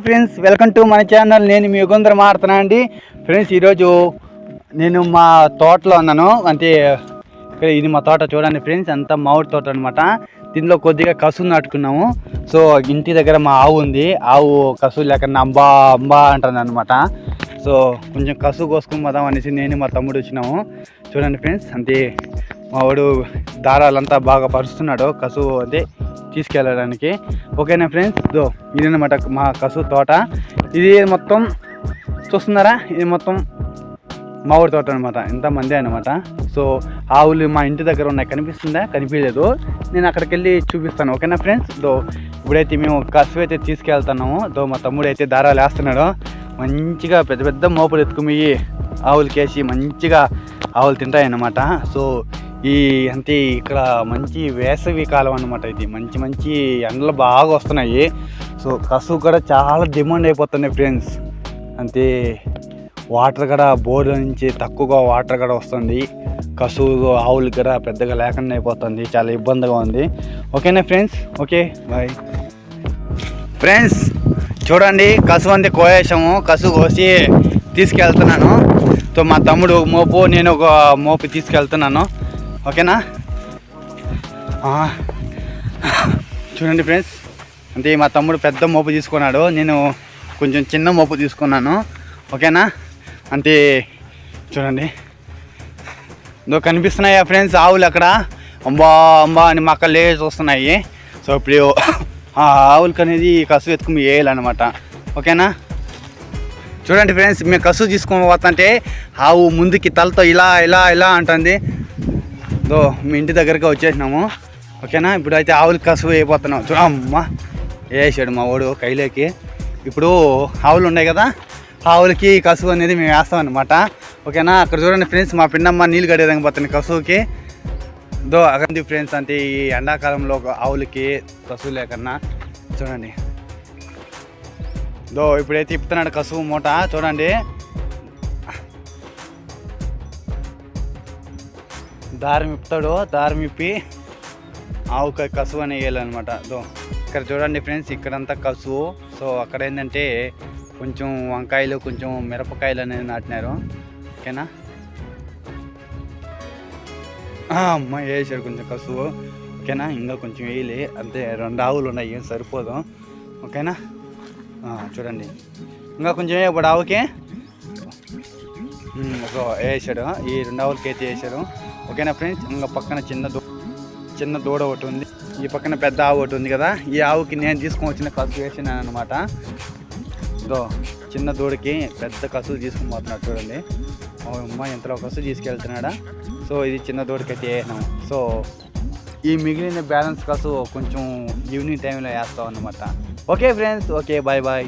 Friends welcome to మన channel. నేను మీ యుగంధర్ మారుతున్నా అండి. ఫ్రెండ్స్ ఈరోజు నేను మా తోటలో ఉన్నాను. అంటే ఇక్కడ ఇది మా తోట చూడండి ఫ్రెండ్స్ అంతా మామిడి తోట అనమాట దీనిలో కొద్దిగా కసు నాటుకున్నాము. సో ఇంటి దగ్గర మా ఆవు ఉంది. ఆవు కసు లేకుండా అంబా అంబా అంటుంది అనమాట సో కొంచెం కసు కోసుకుని పోదాం అనేసి నేను మా తమ్ముడు వచ్చినాము. చూడండి ఫ్రెండ్స్ అంటే మా వాడు దారాలంతా బాగా పరుస్తున్నాడు. కసు అంటే తీసుకెళ్ళడానికి. ఓకేనా ఫ్రెండ్స్? ఇది ఇదన్నమాట మా కసు తోట. ఇది మొత్తం చూస్తున్నారా? ఇది మొత్తం మా ఊరి తోట అనమాట ఇంతమంది అనమాట సో ఆవులు మా ఇంటి దగ్గర ఉన్నాయి. కనిపిస్తుందా? కనిపించలేదు. నేను అక్కడికి వెళ్ళి చూపిస్తాను. ఓకేనా ఫ్రెండ్స్? దో ఇప్పుడైతే మేము కసు అయితే తీసుకెళ్తున్నాము. దో మా తమ్ముడు అయితే దారాలు వేస్తున్నాడు. మంచిగా పెద్ద పెద్ద మోపులు ఎత్తుకుమి ఆవులకేసి మంచిగా ఆవులు తింటాయన్నమాట. సో ఈ అంటే ఇక్కడ మంచి వేసవి కాలం అన్నమాట ఇది. మంచి మంచి ఎండలు బాగా వస్తున్నాయి. సో కసు కూడా చాలా డిమాండ్ అయిపోతున్నాయి ఫ్రెండ్స్. అంతే వాటర్ కూడా బోర్ నుంచి తక్కువగా వాటర్ కూడా వస్తుంది. కసు ఆవులు కూడా పెద్దగా లేకుండా అయిపోతుంది. చాలా ఇబ్బందిగా ఉంది. ఓకేనా ఫ్రెండ్స్? Okay bye. ఫ్రెండ్స్ చూడండి కసువు అంతే కోయేసాము కసువు కోసి తీసుకెళ్తున్నాను. సో మా తమ్ముడు మోపు నేను ఒక మోపు తీసుకెళ్తున్నాను. ఓకేనా? చూడండి ఫ్రెండ్స్ అంటే మా తమ్ముడు పెద్ద మోపు తీసుకున్నాడు నేను కొంచెం చిన్న మోపు తీసుకున్నాను. ఓకేనా? అంటే చూడండి. ఇదో కనిపిస్తున్నాయా ఫ్రెండ్స్ ఆవులు అక్కడ? అంబా అంబా అని మా లేచి వస్తున్నాయి సో ఇప్పుడు ఆ ఆవులకి అనేది కసు ఎత్తుకుని వేయాలన్నమాట ఓకేనా? చూడండి ఫ్రెండ్స్ మేము కసు తీసుకొని పోతుంటే ఆవు ముందుకి తలతో ఇలా ఇలా ఇలా అంటుంది. సో మీ ఇంటి దగ్గరికి వచ్చేసినాము. ఓకేనా? ఇప్పుడు అయితే ఆవులు కసువు అయిపోతున్నాం. చూడ అమ్మ. వేసాడు మా వాడు కైలోకి. ఇప్పుడు ఆవులు ఉన్నాయి కదా ఆవులకి కసువు అనేది మేము వేస్తాం అనమాట ఓకేనా? అక్కడ చూడండి ఫ్రెండ్స్ మా పిన్నమ్మ నీళ్ళు గడేదానికి పోతుంది కసువుకి. దో అక్కడ ఫ్రెండ్స్ అంటే ఈ ఎండాకాలంలో ఆవులకి కసువు లేకన్నా. చూడండి. దో ఇప్పుడైతే ఇప్పుతున్నాడు కసువు మూట. చూడండి. దారం ఇప్పుతాడు దారం ఇప్పి ఆవుకి కసువు అని వేయాలన్నమాట. దో ఇక్కడ చూడండి ఫ్రెండ్స్ ఇక్కడంతా కసువు. సో అక్కడ ఏంటంటే కొంచెం వంకాయలు కొంచెం మిరపకాయలు అనేది నాటినారు. ఓకేనా? అమ్మ వేసాడు కొంచెం కసువు. ఓకేనా? ఇంకా కొంచెం వేయలే. అంతే రెండు ఆవులు ఉన్నాయి ఏం సరిపోదు. ఓకేనా? చూడండి. ఇంకా కొంచెం ఇప్పుడు ఆవుకి ఒక వేసాడు. ఈ రెండు ఆవులకి అయితే వేసాడు. ఓకేనా ఫ్రెండ్స్? ఇంకా పక్కన చిన్న దూ చిన్న దూడ ఒకటి ఉంది. ఈ పక్కన పెద్ద ఆవు ఒకటి ఉంది కదా. ఈ ఆవుకి నేను తీసుకొని వచ్చిన కసు వేసినాను అనమాట ఇదో చిన్న దూడకి పెద్ద కసు తీసుకుని పోతున్నాడు చూడండి. అమ్మ ఎంతలో కసు తీసుకెళ్తున్నాడా? సో ఇది చిన్న దూడకి అయితే వేసినాము సో ఈ మిగిలిన బ్యాలెన్స్ కసు కొంచెం ఈవినింగ్ టైంలో వేస్తాం అనమాట okay friends okay bye bye.